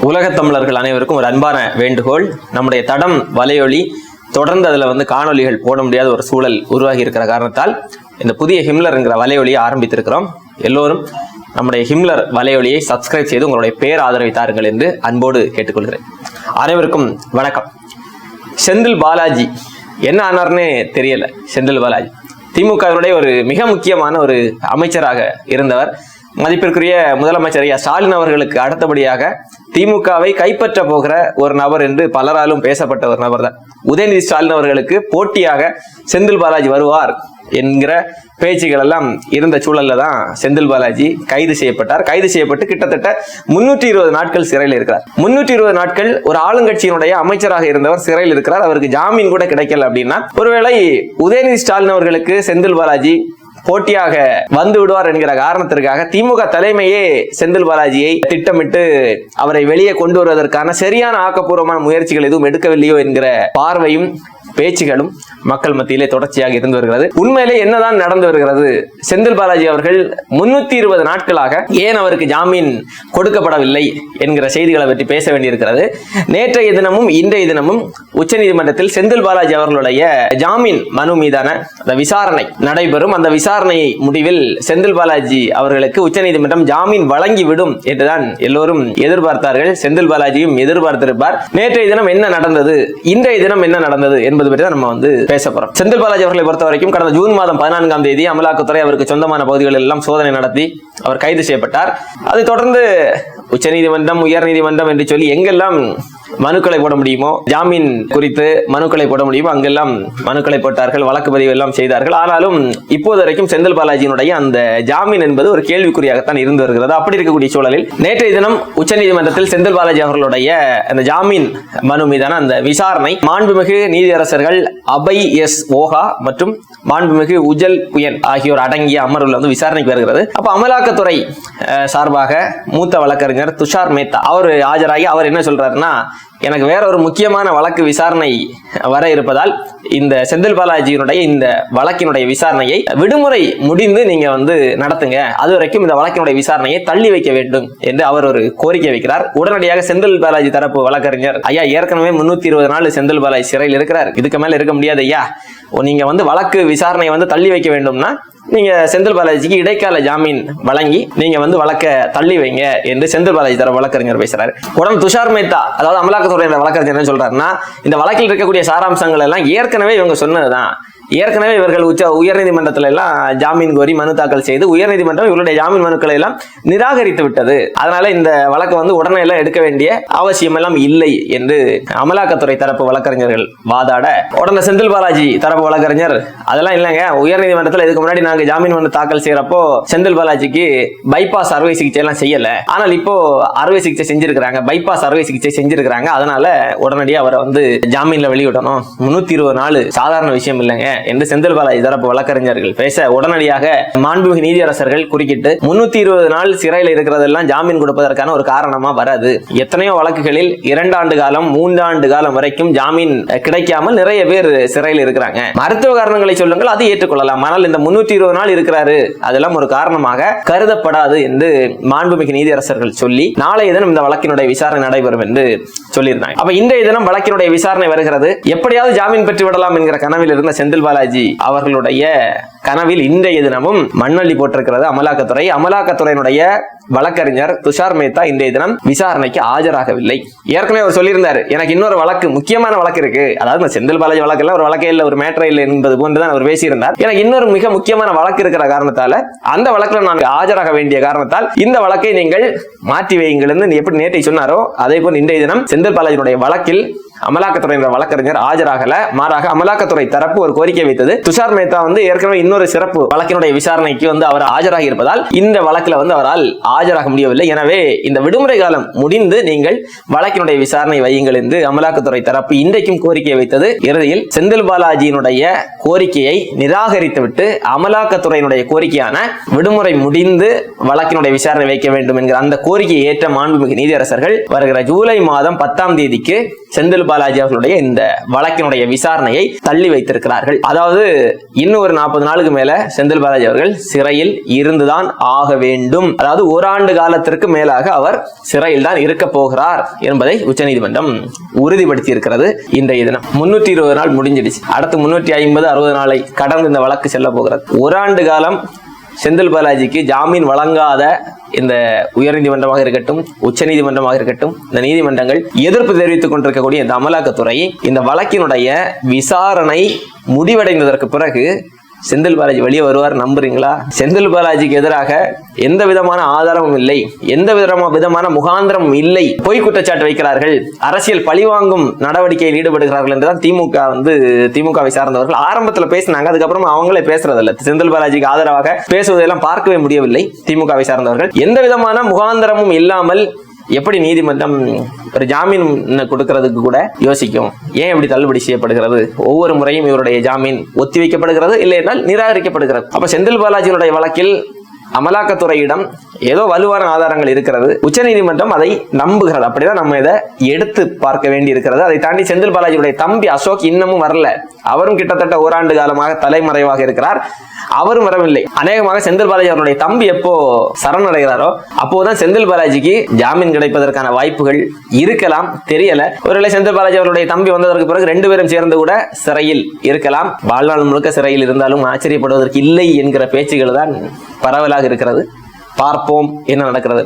உலகத் தமிழர்கள் அனைவருக்கும் ஒரு அன்பான வேண்டுகோள். நம்முடைய தடம் வலையொலி தொடர்ந்து அதில் வந்து காணொளிகள் போட முடியாத ஒரு சூழல் உருவாகி இருக்கிற காரணத்தால் இந்த புதிய ஹிம்லருங்கிற வலையொலியை ஆரம்பித்திருக்கிறோம். எல்லோரும் நம்முடைய ஹிம்லர் வலையொலியை சப்ஸ்கிரைப் செய்து உங்களுடைய பேர் ஆதரவை தாருங்கள் என்று அன்போடு கேட்டுக்கொள்கிறேன். அனைவருக்கும் வணக்கம். செந்தில் பாலாஜி என்ன ஆனார்னே தெரியல செந்தில் பாலாஜி. திமுகவினுடைய ஒரு மிக முக்கியமான ஒரு அமைச்சராக இருந்தவர் மதிப்பிற்குரிய முதலமைச்சர் ஐயா ஸ்டாலின் அவர்களுக்கு அடுத்தபடியாக திமுகவை கைப்பற்ற போகிற ஒரு நபர் என்று பலராலும் பேசப்பட்ட ஒரு நபர் தான் உதயநிதி ஸ்டாலின் அவர்களுக்கு போட்டியாக செந்தில் பாலாஜி வருவார் என்கிற பேச்சுகள் எல்லாம் இருந்த சூழல்ல தான் செந்தில் பாலாஜி கைது செய்யப்பட்டார். கைது செய்யப்பட்டு கிட்டத்தட்ட முன்னூற்றி இருபது நாட்கள் சிறையில் இருக்கிறார். முன்னூற்றி இருபது நாட்கள் ஒரு ஆளுங்கட்சியினுடைய அமைச்சராக இருந்தவர் சிறையில் இருக்கிறார். அவருக்கு ஜாமீன் கூட கிடைக்கல அப்படின்னா ஒருவேளை உதயநிதி ஸ்டாலின் அவர்களுக்கு செந்தில் பாலாஜி போட்டியாக வந்து விடுவார் என்கிற காரணத்திற்காக திமுக தலைமையே செந்தில் பாலாஜியை திட்டமிட்டு அவரை வெளியே கொண்டு வருவதற்கான சரியான ஆக்கப்பூர்வமான முயற்சிகள் எதுவும் எடுக்கவில்லையோ என்கிற பார்வையும் பேச்சுகளும் மக்கள் மத்தியிலே தொடர்ச்சியாக இருந்து வருகிறது. உண்மையிலே என்னதான் நடந்து வருகிறது? செந்தில் பாலாஜி அவர்கள் முன்னூத்தி இருபது நாட்களாக ஏன் அவருக்கு ஜாமீன் கொடுக்கப்படவில்லை என்கிற செய்திகளை பற்றி பேச வேண்டியிருக்கிறது. நேற்றைய தினமும் இன்றைய தினமும் உச்சநீதிமன்றத்தில் செந்தில் பாலாஜி அவர்களுடைய ஜாமீன் மனு மீதான அந்த விசாரணை நடைபெறும். அந்த விசாரணை முடிவில் செந்தில் பாலாஜி அவர்களுக்கு உச்சநீதிமன்றம் ஜாமீன் வழங்கிவிடும் என்றுதான் எல்லோரும் எதிர்பார்த்தார்கள். செந்தில் பாலாஜியும் எதிர்பார்த்திருப்பார். நேற்றைய தினம் என்ன நடந்தது? இன்றைய தினம் என்ன நடந்தது என்பது பற்றி தான் நம்ம வந்து பேச போறோம். செந்தில் பாலாஜி அவர்களை பொறுத்த வரைக்கும் கடந்த ஜூன் மாதம் பதினான்காம் தேதி அமலாக்கத்துறை அவருக்கு சொந்தமான பகுதிகளில் எல்லாம் சோதனை நடத்தி அவர் கைது செய்யப்பட்டார். அதை தொடர்ந்து உச்சநீதிமன்றம் உயர்நீதிமன்றம் என்று சொல்லி எங்கெல்லாம் மனுக்களை போட முடியுமோ? ஜாமீன் குறித்து மனுக்களை போட முடியுமோ? அங்கெல்லாம் மனுக்களை போட்டார்கள் வழக்கு பதிவு எல்லாம் செய்தார்கள். ஆனாலும் இப்போது வரைக்கும் செந்தில் பாலாஜியினுடைய அந்த ஜாமீன் என்பது ஒரு கேள்விக்குறியாகத்தான் இருந்து வருகிறது. அப்படி இருக்கக்கூடிய சூழலில் நேற்றைய தினம் உச்சநீதிமன்றத்தில் செந்தில் பாலாஜி அவர்களுடைய அந்த ஜாமீன் மனு மீதான அந்த விசாரணை மாண்புமிகு நீதியரசர்கள் அபய் எஸ் ஓஹா மற்றும் மாண்புமிகு உஜல் புயன் ஆகியோர் அடங்கிய அமர்வில் வந்து விசாரணைக்கு வருகிறது. அப்ப அமலாக்கத்துறை சார்பாக மூத்த வழக்கறிஞர் துஷார் மேத்தா அவர் ஆஜராகி அவர் என்ன சொல்றாருன்னா எனக்கு வேற ஒரு முக்கியமான வழக்கு விசாரணை வர இருப்பதால் இந்த செந்தில் பாலாஜியினுடைய இந்த வழக்கினுடைய விசாரணையை விடுமுறை முடிந்து நீங்க வந்து நடத்துங்க. அது வரைக்கும் இந்த வழக்கினுடைய விசாரணையை தள்ளி வைக்க வேண்டும் என்று அவர் ஒரு கோரிக்கை வைக்கிறார். உடனடியாக செந்தில் பாலாஜி தரப்பு வழக்கறிஞர் ஐயா ஏற்கனவே முன்னூத்தி இருபது நாள் செந்தில் பாலாஜி சிறையில் இருக்கிறார். இதுக்கு மேல இருக்க முடியாது ஐயா. நீங்க வந்து வழக்கு விசாரணையை வந்து தள்ளி வைக்க வேண்டும்னா நீங்க செந்தில் பாலாஜிக்கு இடைக்கால ஜாமீன் வழங்கி நீங்க வந்து வழக்க தள்ளி வைங்க என்று செந்தில் பாலாஜி தர வழக்கறிஞர் பேசுறாரு. உடனே துஷார் மேத்தா அதாவது அமலாக்கத்துறையோட வழக்கறிஞர் என்ன சொல்றாருன்னா இந்த வழக்கில் இருக்கக்கூடிய சாராம்சங்கள் எல்லாம் ஏற்கனவே இவங்க சொன்னதுதான். ஏற்கனவே இவர்கள் உச்ச உயர்நீதிமன்றத்தில் எல்லாம் ஜாமீன் கோரி மனு தாக்கல் செய்து உயர்நீதிமன்றம் இவருடைய ஜாமீன் மனுக்களை எல்லாம் நிராகரித்து விட்டது. அதனால இந்த வழக்கு வந்து உடனே எல்லாம் எடுக்க வேண்டிய அவசியம் எல்லாம் இல்லை என்று அமலாக்கத்துறை தரப்பு வழக்கறிஞர்கள் வாதாட உடனே செந்தில் பாலாஜி தரப்பு வழக்கறிஞர் அதெல்லாம் இல்லைங்க. உயர்நீதிமன்றத்தில் இதுக்கு முன்னாடி நாங்கள் ஜாமீன் மனு தாக்கல் செய்யறப்போ செந்தில் பாலாஜிக்கு பைபாஸ் அறுவை சிகிச்சை எல்லாம் செய்யல. ஆனால் இப்போ அறுவை சிகிச்சை செஞ்சிருக்கிறாங்க. பைபாஸ் அறுவை சிகிச்சை செஞ்சிருக்கிறாங்க. அதனால உடனடியாக அவரை வந்து ஜாமீன்ல வெளியிடணும். முன்னூத்தி இருபது நாள் சாதாரண விஷயம் இல்லைங்க. என்று செந்தில் பாலாஜி தரப்பு வழக்கறிஞர்கள் பேச உடனடியாக மாண்புமிகு நீதியரசர்கள் குறுக்கிட்டு முன்னூத்தி இருபது நாள் சிறையில் இருக்கிறதெல்லாம் ஜாமீன் கொடுப்பதற்கான ஒரு காரணமா வராது. எத்தனையோ வழக்குகளில் இரண்டாண்டு காலம் மூன்றாண்டு காலம் வரைக்கும் ஜாமீன் கிடைக்காமல் நிறைய பேர் சிறையில் இருக்கிறாங்க. மருத்துவ காரணங்களை சொல்லுங்கள் அது ஏற்றுக்கொள்ளலாம். ஆனால் இந்த முன்னூத்தி இருபது நாள் இருக்கிறாரு அதெல்லாம் ஒரு காரணமாக கருதப்படாது என்று மாண்புமிகு நீதியரசர்கள் சொல்லி நாளைய தினம் இந்த வழக்கினுடைய விசாரணை நடைபெறும் என்று சொல்லியிருந்தாங்க. அப்ப இன்றைய தினம் வழக்கினுடைய விசாரணை வருகிறது. எப்படியாவது ஜாமீன் பெற்று விடலாம் என்கிற கனவில் இருந்த செந்தில் பாலாஜி அவர்களுடைய கனவில் இன்றைய தினமும் மண்ணள்ளி போட்டிருக்கிறது அமலாக்கத்துறை. அமலாக்கத்துறையினுடைய வழக்கறிஞர் துஷார் மேத்தா இன்றைய தினம் விசாரணைக்கு ஆஜராகவில்லை. ஏற்கனவே அவர் சொல்லியிருந்தார் எனக்கு இன்னொரு வழக்கு முக்கியமான வழக்கு இருக்கு. அதாவது இந்த செந்தில் பாலாஜி வழக்கு எல்லாம் ஒரு வழக்கே இல்லை ஒரு மேட்டரே இல்லை என்பது போன்றுதான் அவர் பேசியிருந்தார். எனக்கு இன்னொரு மிக முக்கியமான வழக்கு இருக்கிற காரணத்தால அந்த வழக்குல நான் ஆஜராக வேண்டிய காரணத்தால் இந்த வழக்கை நீங்கள் மாற்றி வையுங்கள் எப்படி நேற்றை சொன்னாரோ அதே போல் இன்றைய தினம் செந்தில் பாலாஜியினுடைய வழக்கில் அமலாக்கத்துறை வழக்கறிஞர் ஆஜராகல மாறாக அமலாக்கத்துறை தரப்பு ஒரு கோரிக்கை வைத்தது. துஷார் மேத்தா வந்து ஏற்கனவே இன்னொரு சிறப்பு வழக்கினுடைய விசாரணைக்கு வந்து அவர் ஆஜராகி இருப்பதால் இந்த வழக்கில் வந்து அவரால் ஆஜராக முடியவில்லை. எனவே இந்த விடுமுறை காலம் முடிந்து நீங்கள் வழக்கினுடைய விசாரணை வையுங்கள் என்று அமலாக்கத்துறை தரப்பு இன்றைக்கும் கோரிக்கையை வைத்தது. இறுதியில் செந்தில் பாலாஜியினுடைய கோரிக்கையை நிராகரித்துவிட்டு அமலாக்கத்துறையினுடைய கோரிக்கையான விடுமுறை முடிந்து வழக்கினுடைய விசாரணை வைக்க வேண்டும் என்கிற அந்த கோரிக்கையை ஏற்ற மாண்புமிகு நீதியரசர்கள் வருகிற ஜூலை மாதம் பத்தாம் தேதிக்கு செந்தில் பாலாஜி அவர்களுடைய இந்த வழக்கினுடைய விசாரணையை தள்ளி வைத்திருக்கிறார்கள். அதாவது இன்னும் ஒரு நாற்பது நாளுக்கு மேல செந்தில் பாலாஜி அவர்கள் சிறையில் இருந்துதான் ஆக வேண்டும். அதாவது ஒரு ஓராண்டு காலத்திற்கு மேலாக அவர் சிறையில் தான் இருக்க போகிறார் என்பதை உச்சநீதிமன்றம் உறுதிப்படுத்தி இருக்கிறது இன்றைய தினம். முன்னூற்றி இருபது நாள் முடிஞ்சிடுச்சு. அடுத்து முன்னூற்றி ஐம்பது அறுபது நாளை கடந்து இந்த வழக்கு செல்ல போகிறது. ஓராண்டு காலம் செந்தில் பாலாஜிக்கு ஜாமீன் வழங்காத இந்த உயர்நீதிமன்றமாக இருக்கட்டும் உச்சநீதிமன்றமாக இருக்கட்டும் இந்த நீதிமன்றங்கள் எதிர்ப்பு தெரிவித்துக் கொண்டிருக்கக்கூடிய இந்த அமலாக்கத்துறை இந்த வழக்கினுடைய விசாரணை முடிவடைந்ததற்கு பிறகு செந்தில் பாலாஜி வெளியே வருவார் நம்புறீங்களா? செந்தில் பாலாஜிக்கு எதிராக எந்த விதமான ஆதாரமும் இல்லை. எந்த விதமான விதமான முகாந்திரமும் இல்லை. பொய் குற்றச்சாட்டு வைக்கிறார்கள். அரசியல் பழிவாங்கும் நடவடிக்கையில் ஈடுபடுகிறார்கள் என்றுதான் திமுக வந்து திமுகவை சார்ந்தவர்கள் ஆரம்பத்தில் பேசினாங்க. அதுக்கப்புறம் அவங்களே பேசுறதில்ல. செந்தில் பாலாஜிக்கு ஆதரவாக பேசுவதெல்லாம் பார்க்கவே முடியவில்லை திமுகவை சார்ந்தவர்கள். எந்த விதமான முகாந்திரமும் இல்லாமல் எப்படி நீதிமன்றம் ஒரு ஜாமீன் கொடுக்கறதுக்கு கூட யோசிக்கும்? ஏன் இப்படி தள்ளுபடி செய்யப்படுகிறது? ஒவ்வொரு முறையும் இவருடைய ஜாமீன் ஒத்திவைக்கப்படுகிறது இல்லை என்றால் நிராகரிக்கப்படுகிறது. அப்ப செந்தில் பாலாஜியினுடைய வழக்கில் அமலாக்கத்துறையிடம் ஏதோ வலுவான ஆதாரங்கள் இருக்கிறது. உச்சநீதிமன்றம் அதை நம்புகிறது. அப்படிதான் நம்ம இதை எடுத்து பார்க்க வேண்டி இருக்கிறது அதை தாண்டி செந்தில் பாலாஜியுடைய தம்பி அசோக் இன்னமும் வரல. அவரும் கிட்டத்தட்ட ஓராண்டு காலமாக தலைமறைவாக இருக்கிறார். அவரும் வரவில்லை. அநேகமாக செந்தில் பாலாஜி அவருடைய தம்பி எப்போ சரணடைகிறாரோ அப்போதான் செந்தில் பாலாஜிக்கு ஜாமீன் கிடைப்பதற்கான வாய்ப்புகள் இருக்கலாம் தெரியல. ஒருவேளை செந்தில் பாலாஜி அவருடைய தம்பி வந்ததற்கு பிறகு ரெண்டு பேரும் சேர்ந்து கூட சிறையில் இருக்கலாம். வாழ்நாள் முழுக்க சிறையில் இருந்தாலும் ஆச்சரியப்படுவதற்கு இல்லை என்கிற பேச்சுகள் தான் பரவலாக இருக்கிறது. பார்ப்போம் என்ன நடக்கிறது.